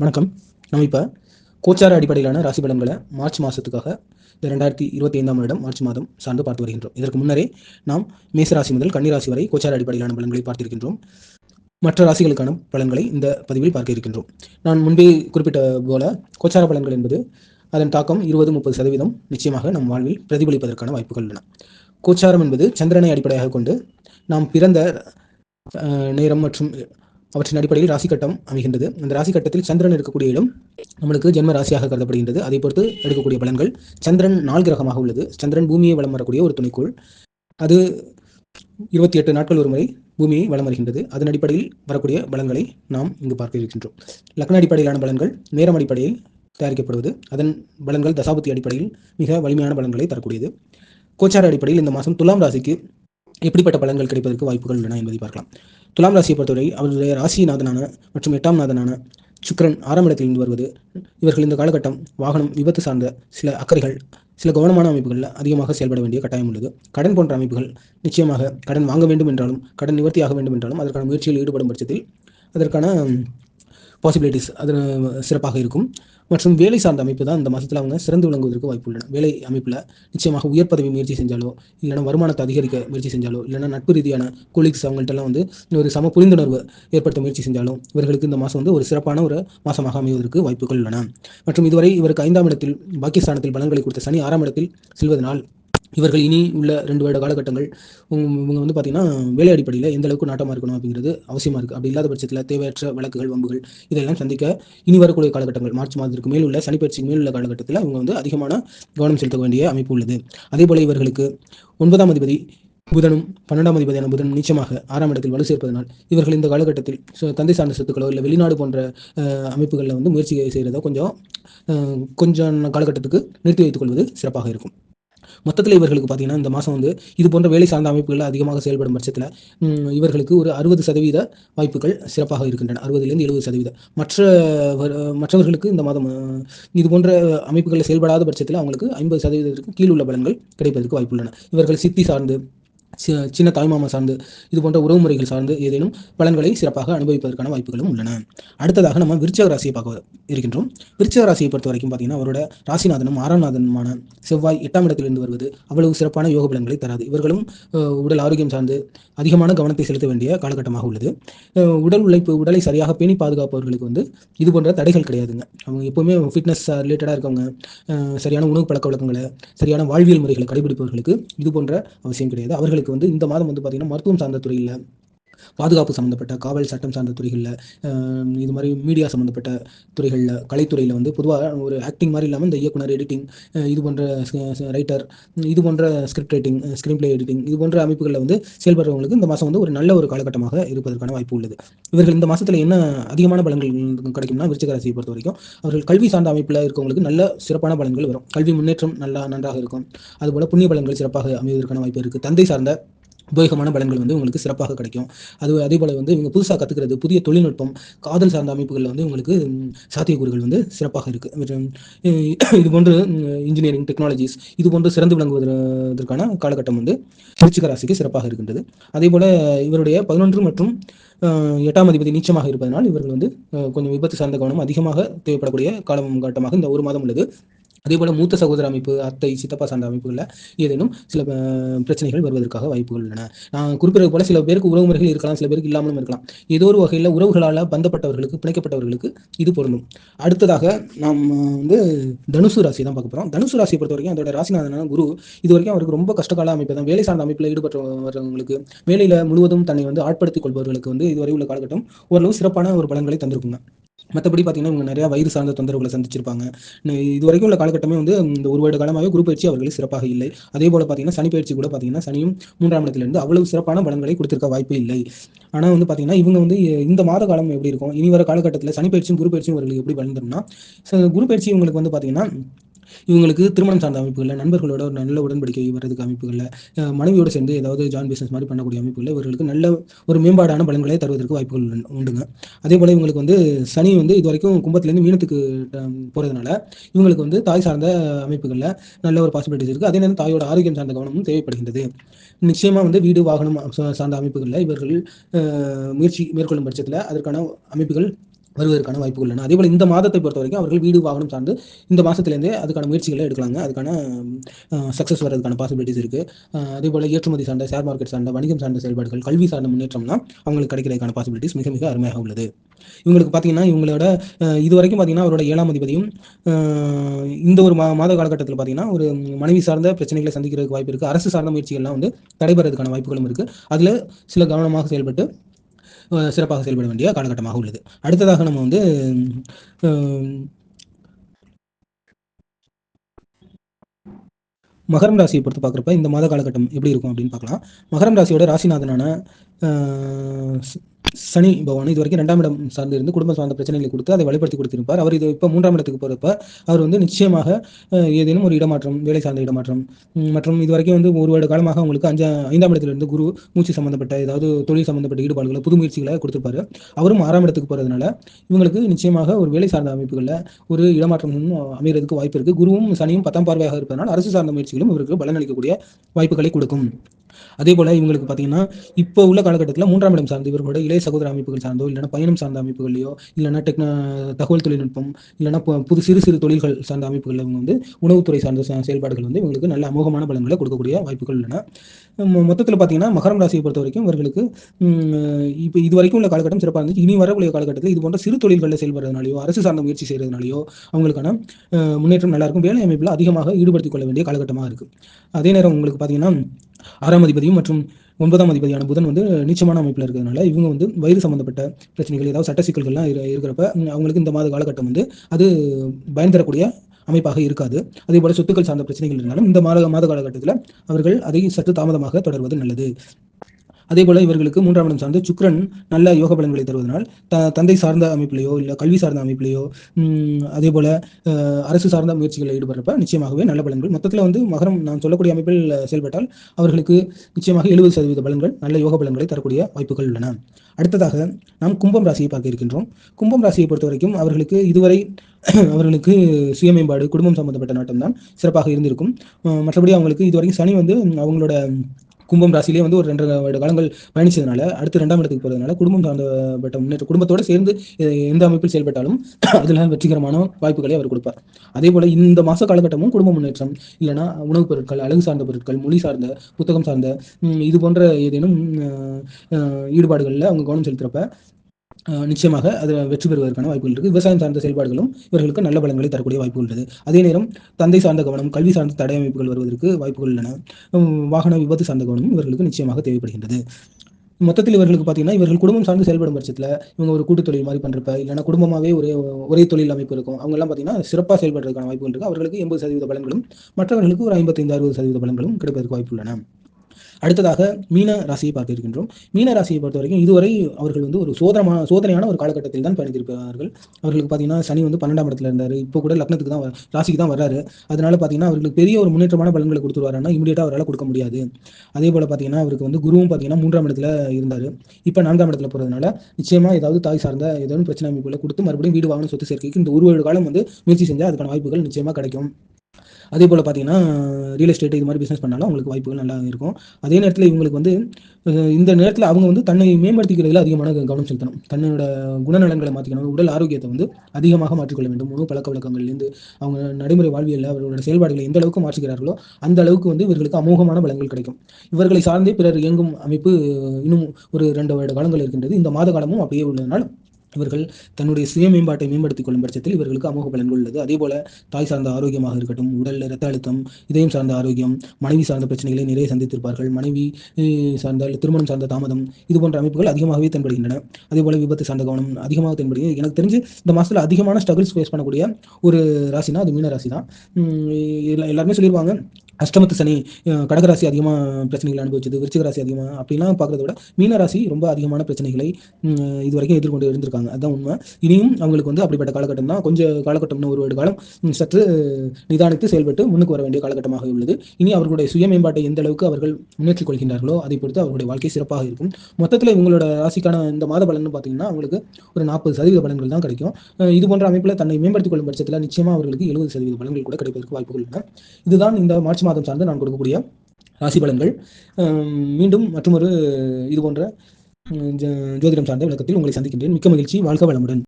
வணக்கம். நம்ம இப்போ கோச்சார அடிப்படையிலான ராசி பலன்களை மார்ச் மாதத்துக்காக இந்த ரெண்டாயிரத்தி இருபத்தி ஐந்தாம் வருடம் மார்ச் மாதம் சார்ந்து பார்த்து வருகின்றோம். இதற்கு முன்னரே நாம் மேசராசி முதல் கன்னிராசி வரை கோச்சார அடிப்படையிலான பலன்களை பார்த்திருக்கின்றோம் மற்ற ராசிகளுக்கான பலன்களை இந்த பதிவில் பார்க்க இருக்கின்றோம். நான் முன்பே குறிப்பிட்ட போல கோச்சார பலன்கள் என்பது அதன் தாக்கம் இருபது முப்பது சதவீதம் நிச்சயமாக நம் வாழ்வில் பிரதிபலிப்பதற்கான வாய்ப்புகள் உள்ளன. கோச்சாரம் என்பது சந்திரனை அடிப்படையாக கொண்டு நாம் பிறந்த நேரம் மற்றும் அவற்றின் அடிப்படையில் ராசி கட்டம் அமைகின்றது. அந்த ராசி கட்டத்தில் சந்திரன் இருக்கக்கூடிய இடம் நம்மளுக்கு ஜென்ம ராசியாக கருதப்படுகின்றது. அதை பொறுத்து எடுக்கக்கூடிய பலன்கள். சந்திரன் நாள் கிரகமாக உள்ளது. சந்திரன் பூமியை வளம் வரக்கூடிய ஒரு துணைக்கோள். அது இருபத்தி எட்டு நாட்கள் ஒரு முறை பூமியை வளம் வருகின்றது. அதன் அடிப்படையில் வரக்கூடிய பலன்களை நாம் இங்கு பார்க்க இருக்கின்றோம். லக்ன அடிப்படையிலான பலன்கள் நேரம் அடிப்படையில் தயாரிக்கப்படுவது. அதன் பலன்கள் தசாபத்தி அடிப்படையில் மிக வலிமையான பலன்களை தரக்கூடியது. கோச்சார அடிப்படையில் இந்த மாதம் துலாம் ராசிக்கு எப்படிப்பட்ட பலன்கள் கிடைப்பதற்கு வாய்ப்புகள் உள்ளன என்பதை பார்க்கலாம். துலாம் ராசியை பொறுத்தவரை அவருடைய ராசிநாதனான மற்றும் எட்டாம் நாதனான சுக்கிரன் ஆறாம் இடத்திலிருந்து வருவது இவர்கள் இந்த காலகட்டம் வாகனம் விபத்து சார்ந்த சில அக்கறைகள் சில கவனமான அமைப்புகளில் அதிகமாக செயல்பட வேண்டிய கட்டாயம் உள்ளது. கடன் போன்ற அமைப்புகள் நிச்சயமாக கடன் வாங்க வேண்டும் என்றாலும் கடன் நிவர்த்தியாக வேண்டும் என்றாலும் அதற்கான முயற்சியில் ஈடுபடும் பட்சத்தில் அதற்கான பாசிபிலிட்டிஸ் அது சிறப்பாக இருக்கும். மற்றும் வேலை சார்ந்த அமைப்பு தான் இந்த மாதத்தில் அவங்க சிறந்து விளங்குவதற்கு வாய்ப்பு உள்ளன. வேலை அமைப்பில் நிச்சயமாக உயர் பதவி முயற்சி செஞ்சாலோ இல்லைனா வருமானத்தை அதிகரிக்க முயற்சி செஞ்சாலோ இல்லைனா நட்பு ரீதியான கொலீக்ஸ் அவங்கள்ட்டலாம் வந்து ஒரு சம புரிந்துணர்வு ஏற்படுத்த முயற்சி செஞ்சாலும் இவர்களுக்கு இந்த மாதம் வந்து ஒரு சிறப்பான ஒரு மாதமாக அமைவதற்கு வாய்ப்புகள் உள்ளன. மற்றும் இதுவரை இவருக்கு ஐந்தாம் இடத்தில் பாக்கியஸ்தானத்தில் பலன்களை கொடுத்த சனி ஆறாம் இடத்தில் செல்வதனால் இவர்கள் இனி உள்ள ரெண்டு வருட காலகட்டங்கள் இவங்க வந்து பார்த்தீங்கன்னா வேலை அடிப்படையில் எந்த அளவுக்கு நாட்டமாக இருக்கணும் அப்படிங்கிறது அவசியமாக இருக்குது அப்படி இல்லாத பட்சத்தில் தேவையற்ற வழக்குகள் வம்புகள் இதெல்லாம் சந்திக்க இனி வரக்கூடிய காலகட்டங்கள் மார்ச் மாதத்திற்கு மேல் உள்ள சனிப்பயிற்சிக்கு மேல் உள்ள காலகட்டத்தில் இவங்க வந்து அதிகமான கவனம் செலுத்த வேண்டிய அமைப்பு உள்ளது. அதே போல இவர்களுக்கு ஒன்பதாம் அதிபதி புதனும் பன்னெண்டாம் அதிபதியான புதன் நிச்சயமாக ஆறாம் இடத்தில் வலு சேர்ப்பதனால் இவர்கள் இந்த காலகட்டத்தில் தந்தை சார்ந்த சொத்துக்களோ இல்லை வெளிநாடு போன்ற அமைப்புகளில் வந்து முயற்சி செய்கிறதோ கொஞ்சம் கொஞ்சம் காலகட்டத்துக்கு நிறுத்தி வைத்துக் கொள்வது சிறப்பாக இருக்கும். மொத்தத்தில் இவர்களுக்கு பார்த்தீங்கன்னா இந்த மாதம் வந்து இது போன்ற வேலை சார்ந்த அமைப்புகள் அதிகமாக செயல்படும் பட்சத்தில் இவர்களுக்கு ஒரு அறுபது சதவீத வாய்ப்புகள் சிறப்பாக இருக்கின்றன. அறுபதுலேருந்து எழுபது சதவீதம் மற்ற மற்றவர்களுக்கு இந்த மாதம் இது போன்ற அமைப்புகளில் செயல்படாத பட்சத்தில் அவங்களுக்கு ஐம்பது சதவீதத்திற்கு கீழ் உள்ள பலன்கள் கிடைப்பதற்கு வாய்ப்புள்ளன. இவர்கள் சித்தி சார்ந்து சின்ன தாய்மாமா சார்ந்து இது போன்ற உறவு முறைகள் சார்ந்து ஏதேனும் பலன்களை சிறப்பாக அனுபவிப்பதற்கான வாய்ப்புகளும் உள்ளன. அடுத்ததாக நம்ம விருச்சக ராசியை பார்க்க இருக்கின்றோம். விருச்சக ராசியை பொறுத்த வரைக்கும் பார்த்தீங்கன்னா அவரோட ராசிநாதனும் ஆறாம் நாதனுமான செவ்வாய் எட்டாம் இடத்திலிருந்து வருவது அவ்வளவு சிறப்பான யோக பலன்களை தராது. இவர்களும் உடல் ஆரோக்கியம் சார்ந்து அதிகமான கவனத்தை செலுத்த வேண்டிய காலகட்டமாக உள்ளது. உடல் உழைப்பு உடலை சரியாக பேணி பாதுகாப்பவர்களுக்கு வந்து இது போன்ற தடைகள் கிடையாதுங்க. அவங்க எப்பவுமே ஃபிட்னஸ் ரிலேட்டடாக இருக்கவங்க சரியான உணவு பழக்க வழக்கங்களை சரியான வாழ்வியல் முறைகளை கடைபிடிப்பவர்களுக்கு இது போன்ற அவசியம் கிடையாது. அவர்களுக்கு வந்து இந்த மாதம் வந்து பார்த்தீங்கன்னா மருத்துவம் சார்ந்த துறையில் பாதுகாப்பு சம்மந்தப்பட்ட காவல் சட்டம் சார்ந்த துறைகளில் இது மாதிரி மீடியா சம்மந்தப்பட்ட துறைகளில் கலைத்துறையில் வந்து பொதுவாக ஒரு ஆக்டிங் மாதிரி இல்லாமல் இந்த இயக்குனர் எடிட்டிங் இது போன்ற ரைட்டர் இது போன்ற script writing screenplay editing இது போன்ற அமைப்புகளில் வந்து செயல்படுறவங்களுக்கு இந்த மாதம் வந்து ஒரு நல்ல ஒரு காலகட்டமாக இருப்பதற்கான வாய்ப்பு உள்ளது. இவர்கள் இந்த மாதத்தில் என்ன அதிகமான பலன்கள் கிடைக்கும்னா விருச்சிக ராசியை பொறுத்த வரைக்கும் அவர்கள் கல்வி சார்ந்த அமைப்பில் இருக்கவங்களுக்கு நல்ல சிறப்பான பலன்கள் வரும். கல்வி முன்னேற்றம் நல்லா நன்றாக இருக்கும். அதுபோல் புண்ணிய பலன்கள் சிறப்பாக அமைவதற்கான வாய்ப்பு இருக்குது தந்தை சார்ந்த உபயோகமான பலன்கள் வந்து உங்களுக்கு சிறப்பாக கிடைக்கும். அது அதே போல் வந்து இவங்க புதுசாக கற்றுக்கிறது புதிய தொழில்நுட்பம் காதல் சார்ந்த அமைப்புகளில் வந்து உங்களுக்கு சாத்தியக்கூறுகள் வந்து சிறப்பாக இருக்குது இது போன்று இன்ஜினியரிங் டெக்னாலஜிஸ் இது போன்று சிறந்து விளங்குவதற்கான காலகட்டம் வந்து விருச்சிக ராசிக்கு சிறப்பாக இருக்கின்றது. அதே போல் இவருடைய பதினொன்று மற்றும் எட்டாம் அதிபதி நீச்சமாக இருப்பதனால் இவர்கள் வந்து கொஞ்சம் விபத்து சார்ந்த கவனம் அதிகமாக தேவைப்படக்கூடிய காலம் காட்டமாக இந்த ஒரு மாதம் உள்ளது. அதே போல மூத்த சகோதர அமைப்பு அத்தை சித்தப்பா சார்ந்த அமைப்புகளில் ஏதேனும் சில பிரச்சனைகள் வருவதற்காக வாய்ப்புகள் உள்ளன. நான் குறிப்பிட்ட போல சில பேருக்கு உறவு முறைகள் இருக்கலாம் சில பேருக்கு இல்லாமலும் இருக்கலாம். ஏதோ ஒரு வகையில் உறவுகளால் பந்தப்பட்டவர்களுக்கு பிணைக்கப்பட்டவர்களுக்கு இது பொருந்தும். அடுத்ததாக நாம் வந்து தனுசு ராசி தான் பார்க்க போகிறோம் தனுசு ராசியை பொறுத்த வரைக்கும் அதோட ராசிநாதனான குரு இது வரைக்கும் அவருக்கு ரொம்ப கஷ்டகால அமைப்பு தான் வேலை சார்ந்த அமைப்பில் ஈடுபட்டவர்களுக்கு வேலையில் முழுவதும் தன்னை வந்து ஆட்படுத்திக் கொள்பவர்களுக்கு வந்து இதுவரை உள்ள காலகட்டம் ஓரளவு சிறப்பான ஒரு பலன்களை தந்திருக்குங்க. மற்றபடி பார்த்தீங்கன்னா இவங்க நிறையா வயிறு சார்ந்த தொந்தரவுகளை சந்திச்சிருப்பாங்க. இது வரைக்கும் உள்ள காலகட்டமே வந்து இந்த ஒரு வருட காலமாகவே குரு பயிற்சி அவர்களுக்கு சிறப்பாக இல்லை. அதே போல் பார்த்தீங்கன்னா சனி பயிற்சி கூட பார்த்தீங்கன்னா சனியும் மூன்றாம் இடத்திலிருந்து அவ்வளவு சிறப்பான பலன்களை கொடுத்திருக்க வாய்ப்பு இல்லை. ஆனால் வந்து பார்த்தீங்கன்னா இவங்க வந்து இந்த மாத காலம் எப்படி இருக்கும்? இனி வர காலகட்டத்தில் சனி பயிற்சியும் குரு பயிற்சியும் இவர்களுக்கு எப்படி பலன் தரும்னா குரு பயிற்சி இவங்களுக்கு வந்து பார்த்தீங்கன்னா இவங்களுக்கு திருமணம் சார்ந்த அமைப்புகளில் நண்பர்களோட ஒரு நல்ல உடன்படிக்கை வர்றதுக்கு அமைப்புகளில் மனைவியோடு சேர்ந்து ஏதாவது ஜாயின் பிஸ்னஸ் மாதிரி பண்ணக்கூடிய அமைப்புகளில் இவர்களுக்கு நல்ல ஒரு மேம்பாடான பலன்களை தருவதற்கு வாய்ப்புகள் உண்டுங்க. அதே போல் இவங்களுக்கு வந்து சனி வந்து இது வரைக்கும் கும்பத்துலேருந்து மீனத்துக்கு போகிறதுனால இவங்களுக்கு வந்து தாய் சார்ந்த அமைப்புகளில் நல்ல ஒரு பாசிபிலிட்டிஸ் இருக்குது அதே நேரம் தாயோட ஆரோக்கியம் சார்ந்த கவனமும் தேவைப்படுகின்றது. நிச்சயமாக வந்து வீடு வாகனம் சார்ந்த அமைப்புகளில் இவர்கள் முயற்சி மேற்கொள்ளும் பட்சத்தில் அதற்கான அமைப்புகள் வருவதற்கான வாய்ப்புகள் உள்ளன. அதேபோல் இந்த மாதத்தை பொறுத்த வரைக்கும் அவர்கள் வீடு வாகனம் சார்ந்து இந்த மாதத்துலேருந்தே அதுக்கான முயற்சிகளை எடுக்கலாங்க. அதுக்கான சக்ஸஸ் வர்றதுக்கான பாசிபிலிட்டிஸ் இருக்குது அதேபோல் ஏற்றுமதி சார்ந்த ஷேர் மார்க்கெட் சார்ந்த வணிகம் சார்ந்த செயல்பாடுகள் கல்வி சார்ந்த முன்னேற்றம்னா அவங்களுக்கு கிடைக்கிறதுக்கான பாசிபிலிட்டிஸ் மிக மிக அருமையாக உள்ளது. இவங்களுக்கு பார்த்தீங்கன்னா இவங்களோட இது வரைக்கும் பார்த்தீங்கன்னா அவரோட ஏழாம் அதிபதியும் இந்த ஒரு மா மாத காலகட்டத்தில் பார்த்தீங்கன்னா ஒரு மனைவி சார்ந்த பிரச்சனைகளை சந்திக்கிறதுக்கு வாய்ப்பு இருக்குது அரசு சார்ந்த முயற்சிகள்லாம் வந்து தடைபெறதுக்கான வாய்ப்புகளும் இருக்குது அதில் சில கவனமாக செயல்பட்டு சிறப்பாக செயல்பட வேண்டிய காலகட்டமாக உள்ளது. அடுத்ததாக நம்ம வந்து மகரம் ராசியை பொறுத்து பார்க்குறப்ப இந்த மாத காலகட்டம் எப்படி இருக்கும் அப்படின்னு பார்க்கலாம். மகரம் ராசியோட ராசிநாதனான சனி பகவான் இது வரைக்கும் ரெண்டாம் இடம் சார்ந்து இருந்து குடும்ப சார்ந்த பிரச்சனைகளை கொடுத்து அதை வழிபடுத்தி கொடுத்திருப்பார். அவர் இது இப்போ மூன்றாம் இடத்துக்கு போகிறப்ப அவர் வந்து நிச்சயமாக ஏதேனும் ஒரு இடமாற்றம் வேலை சார்ந்த இடமாற்றம் மற்றும் இது வரைக்கும் வந்து ஒரு வருட காலமாக அவங்களுக்கு அஞ்சா ஐந்தாம் இடத்திலிருந்து குரு மூச்சு சம்பந்தப்பட்ட ஏதாவது தொழில் சம்பந்தப்பட்ட ஈடுபாடுகளை புது முயற்சிகளை கொடுத்திருப்பாரு. அவரும் ஆறாம் இடத்துக்கு போகிறதுனால இவங்களுக்கு நிச்சயமாக ஒரு வேலை சார்ந்த அமைப்புகளில் ஒரு இடமாற்றம் அமைகிறதுக்கு வாய்ப்பு இருக்குது குருவும் சனியும் பத்தாம் பார்வையாக இருப்பதனால் அரசு சார்ந்த முயற்சிகளும் இவருக்கு பலனளிக்கக்கூடிய வாய்ப்புகளை கொடுக்கும். அதே போல் இவங்களுக்கு பார்த்தீங்கன்னா இப்போ உள்ள காலகட்டத்தில் மூன்றாம் இடம் சார்ந்து இவர்களோட இளைய சகோதர அமைப்புகள் சார்ந்தோ இல்லைனா பயணம் சார்ந்த அமைப்புகளையோ இல்லைனா டெக்னா தகவல் தொழில்நுட்பம் இல்லைனா புது சிறு சிறு தொழில்கள் சார்ந்த அமைப்புகளில் இவங்க வந்து உணவுத்துறை சார்ந்த செயல்பாடுகள் வந்து இவங்களுக்கு நல்ல அமோகமான பலன்களை கொடுக்கக்கூடிய வாய்ப்புகள் உள்ளன. மொத்தத்தில் பார்த்தீங்கன்னா மகரம் ராசியை பொறுத்த வரைக்கும் இவர்களுக்கு இப்போ இது வரைக்கும் உள்ள காலகட்டம் சிறப்பாக இருந்துச்சு. இனி வரக்கூடிய காலகட்டத்தில் இது போன்ற சிறு தொழில்களில் செயல்படுறதுனாலையோ அரசு சார்ந்த முயற்சி செய்கிறதுனாலையோ அவங்களுக்கான முன்னேற்றம் நல்லா இருக்கும். வேலை அமைப்பில் அதிகமாக ஈடுபடுத்திக் கொள்ள வேண்டிய காலகட்டமாக இருக்குது அதே நேரம் உங்களுக்கு பார்த்தீங்கன்னா ஆறாம் அதிபதியும் மற்றும் ஒன்பதாம் அதிபதியான புதன் வந்து நீச்சமான அமைப்பில் இருக்கிறதுனால இவங்க வந்து வயிறு சம்மந்தப்பட்ட பிரச்சனைகள் ஏதாவது சட்ட சிக்கல்கள்லாம் இருக்கிறப்ப அவங்களுக்கு இந்த மாத காலகட்டம் வந்து அது பயன் தரக்கூடிய அமைப்பாக இருக்காது. அதே போல சொத்துக்கள் சார்ந்த பிரச்சனைகள் இருந்தாலும் இந்த மாத மாத காலகட்டத்தில் அவர்கள் அதை சற்று தாமதமாக தொடர்வது நல்லது. அதே போல இவர்களுக்கு மூன்றாம் இடம் சார்ந்த சுக்ரன் நல்ல யோக பலன்களை தருவதனால் த தந்தை சார்ந்த அமைப்பிலேயோ இல்லை கல்வி சார்ந்த அமைப்பிலேயோ அதே போல அரசு சார்ந்த முயற்சிகளில் ஈடுபடுறப்ப நிச்சயமாகவே நல்ல பலன்கள். மொத்தத்தில் வந்து மகரம் நான் சொல்லக்கூடிய அமைப்பில் செயல்பட்டால் அவர்களுக்கு நிச்சயமாக எழுபது சதவீத பலன்கள் நல்ல யோக பலன்களை தரக்கூடிய வாய்ப்புகள் உள்ளன. அடுத்ததாக நாம் கும்பம் ராசியை பார்க்க இருக்கின்றோம். கும்பம் ராசியை பொறுத்த வரைக்கும் அவர்களுக்கு இதுவரை அவர்களுக்கு சுய மேம்பாடு குடும்பம் சம்பந்தப்பட்ட நாட்டம் தான் சிறப்பாக இருந்திருக்கும். மற்றபடி அவங்களுக்கு இதுவரைக்கும் சனி வந்து அவங்களோட கும்பம் ராசிலேயே வந்து ஒரு ரெண்டு வருட காலங்கள் பயணிச்சதுனால அடுத்து ரெண்டாம் இடத்துக்கு போகிறதுனால குடும்பம் சார்ந்தப்பட்ட முன்னேற்ற குடும்பத்தோடு சேர்ந்து எந்த அமைப்பில் செயல்பட்டாலும் அதில் வெற்றிகரமான வாய்ப்புகளை அவர் கொடுப்பார். அதே போல் இந்த மாத காலகட்டமும் குடும்ப முன்னேற்றம் இல்லைனா உணவுப் பொருட்கள் அழகு சார்ந்த பொருட்கள் மொழி சார்ந்த புத்தகம் சார்ந்த இது போன்ற ஏதேனும் ஈடுபாடுகளில் அவங்க கவனம் செலுத்துகிறப்ப நிச்சயமாக அது வெற்றி பெறுவதற்கான வாய்ப்புகள் இருக்குது விவசாயம் சார்ந்த செயல்பாடுகளும் இவர்களுக்கு நல்ல பலன்களை தரக்கூடிய வாய்ப்பு உள்ளது. அதே நேரம் தந்தை சார்ந்த கவனம் கல்வி சார்ந்த தடை அமைப்புகள் வருவதற்கு வாய்ப்புகள் உள்ளன. வாகன விபத்து சார்ந்த கவனம் இவர்களுக்கு நிச்சயமாக தேவைப்படுகின்றது. மொத்தத்தில் இவர்களுக்கு பார்த்தீங்கன்னா இவர்கள் குடும்பம் சார்ந்து செயல்படும் பட்சத்தில் இவங்க ஒரு கூட்டு தொழில் மாதிரி பண்ணுறப்ப இல்லைனா குடும்பமாகவே ஒரே ஒரே தொழில் அமைப்பு இருக்கும். அவங்கெல்லாம் பார்த்தீங்கன்னா சிறப்பாக செயல்படுறதுக்கான வாய்ப்புகள் இருக்குது அவர்களுக்கு எண்பது சதவீத பலன்களும் மற்றவர்களுக்கு ஒரு ஐம்பத்தைந்து அறுபது சதவீத பலன்களும் கிடைப்பதற்கு வாய்ப்பு உள்ளன. அடுத்ததாக மீன ராசியை பார்த்திருக்கின்றோம். மீன ராசியை பொறுத்த வரைக்கும் இதுவரை அவர்கள் வந்து ஒரு சோதனமான சோதனையான ஒரு காலகட்டத்தில் தான் பயணித்திருப்பார்கள் அவர்களுக்கு பார்த்தீங்கன்னா சனி வந்து பன்னெண்டாம் இடத்துல இருந்தார். இப்போ கூட லக்னத்துக்கு தான் ராசிக்கு தான் வர்றாரு. அதனால பார்த்தீங்கன்னா அவர்களுக்கு பெரிய ஒரு முன்னேற்றமான பலன்களை கொடுத்துருவாருன்னா இமீடியட்டாக அவரால் கொடுக்க முடியாது. அதே போல் பார்த்தீங்கன்னா அவருக்கு வந்து குருவும் பார்த்தீங்கன்னா மூன்றாம் இடத்துல இருந்தார். இப்போ நான்காம் இடத்துல போகிறதுனால நிச்சயமாக ஏதாவது தாய் சார்ந்த ஏதாவது பிரச்சனை அமைப்புகளை கொடுத்து மறுபடியும் வீடு வாங்கணும் சொத்து சேர்க்கைக்கு இந்த ஒரு காலம் வந்து முயற்சி செஞ்சால் அதுக்கான வாய்ப்புகள் நிச்சயமாக கிடைக்கும். அதே போல் பார்த்தீங்கன்னா ரியல் எஸ்டேட் இது மாதிரி பிஸ்னஸ் பண்ணாலும் அவங்களுக்கு வாய்ப்புகள் நல்லா இருக்கும். அதே நேரத்தில் இவங்களுக்கு வந்து இந்த நேரத்தில் அவங்க வந்து தன்னை மேம்படுத்திக்கிறதுல அதிகமான கவனம் செலுத்தணும். தன்னோட குணநலன்களை மாற்றிக்கணும் உடல் ஆரோக்கியத்தை வந்து அதிகமாக மாற்றிக்கொள்ள வேண்டும். உணவு பழக்க வழக்கங்கள்லேருந்து அவங்க நடைமுறை வாழ்வியலில் அவர்களோட செயல்பாடுகளை எந்த அளவுக்கு மாற்றுகிறார்களோ அந்த அளவுக்கு வந்து இவர்களுக்கு அமோகமான பலங்கள் கிடைக்கும். இவர்களை சார்ந்தே பிறர் இயங்கும் அமைப்பு இன்னும் ஒரு ரெண்டு வருட காலங்கள் இருக்கின்றது. இந்த மாத காலமும் அப்படியே உள்ளதனால் இவர்கள் தன்னுடைய சுய மேம்பாட்டை மேம்படுத்திக் கொள்ளும் பட்சத்தில் இவர்களுக்கு அமோக பலன்கள் உள்ளது. அதே போல தாய் சார்ந்த ஆரோக்கியமாக இருக்கட்டும் உடல் ரத்த அழுத்தம் இதயம் சார்ந்த ஆரோக்கியம் மனைவி சார்ந்த பிரச்சனைகளை நிறைய சந்தித்திருப்பார்கள். மனைவி சார்ந்த திருமணம் சார்ந்த தாமதம் இது போன்ற அமைப்புகள் அதிகமாகவே தென்படுகின்றன. அதே போல விபத்து சார்ந்த கவனம் அதிகமாக தென்படுகிறது. எனக்கு தெரிஞ்சு இந்த மாசத்துல அதிகமான ஸ்ட்ரகிள்ஸ் ஃபேஸ் பண்ணக்கூடிய ஒரு ராசினா அது மீன ராசி தான் எல்லாருமே சொல்லியிருப்பாங்க அஷ்டமத்து சனி கடகராசி அதிகமாக பிரச்சனைகளை அனுபவிச்சது விருச்சிக ராசி அதிகமாக அப்படிலாம் பார்க்குறத விட மீனராசி ரொம்ப அதிகமான பிரச்சனைகளை இது வரைக்கும் எதிர்கொண்டு இருந்திருக்காங்க. அதுதான் உண்மை. இனியும் அவங்களுக்கு வந்து அப்படிப்பட்ட காலகட்டம் தான். கொஞ்சம் காலகட்டம்னு ஒரு வருட காலம் சற்று நிதானித்து செயல்பட்டு முன்னுக்கு வர வேண்டிய காலகட்டமாக உள்ளது. இனி அவர்களுடைய சுய மேம்பாட்டை எந்த அளவுக்கு அவர்கள் முன்னேற்றிக் கொள்கின்றார்களோ அதை பொறுத்து அவர்களுடைய வாழ்க்கை சிறப்பாக இருக்கும். மொத்தத்தில் இவங்களோட ராசிக்கான இந்த மாத பலன் பார்த்தீங்கன்னா அவங்களுக்கு ஒரு நாற்பது சதவீத பலன்கள் தான் கிடைக்கும். இது போன்ற அமைப்பில் தன்னை மேம்படுத்திக் கொள்ளும் பட்சத்தில் நிச்சயமாக அவர்களுக்கு எழுபது சதவீத பலன்கள் கூட கிடைப்பதற்கு வாய்ப்புகள் உள்ளன இதுதான் இந்த மார்ச் மார்ச் மாதம் சார்ந்து நான் கொடுக்கக்கூடிய ராசி பலன்கள். மீண்டும் மற்றொரு இது போன்ற ஜோதிடம் சார்ந்த விளக்கத்தில் உங்களை சந்திக்கின்றேன். மிக்க மகிழ்ச்சி. வாழ்க வளமுடன்.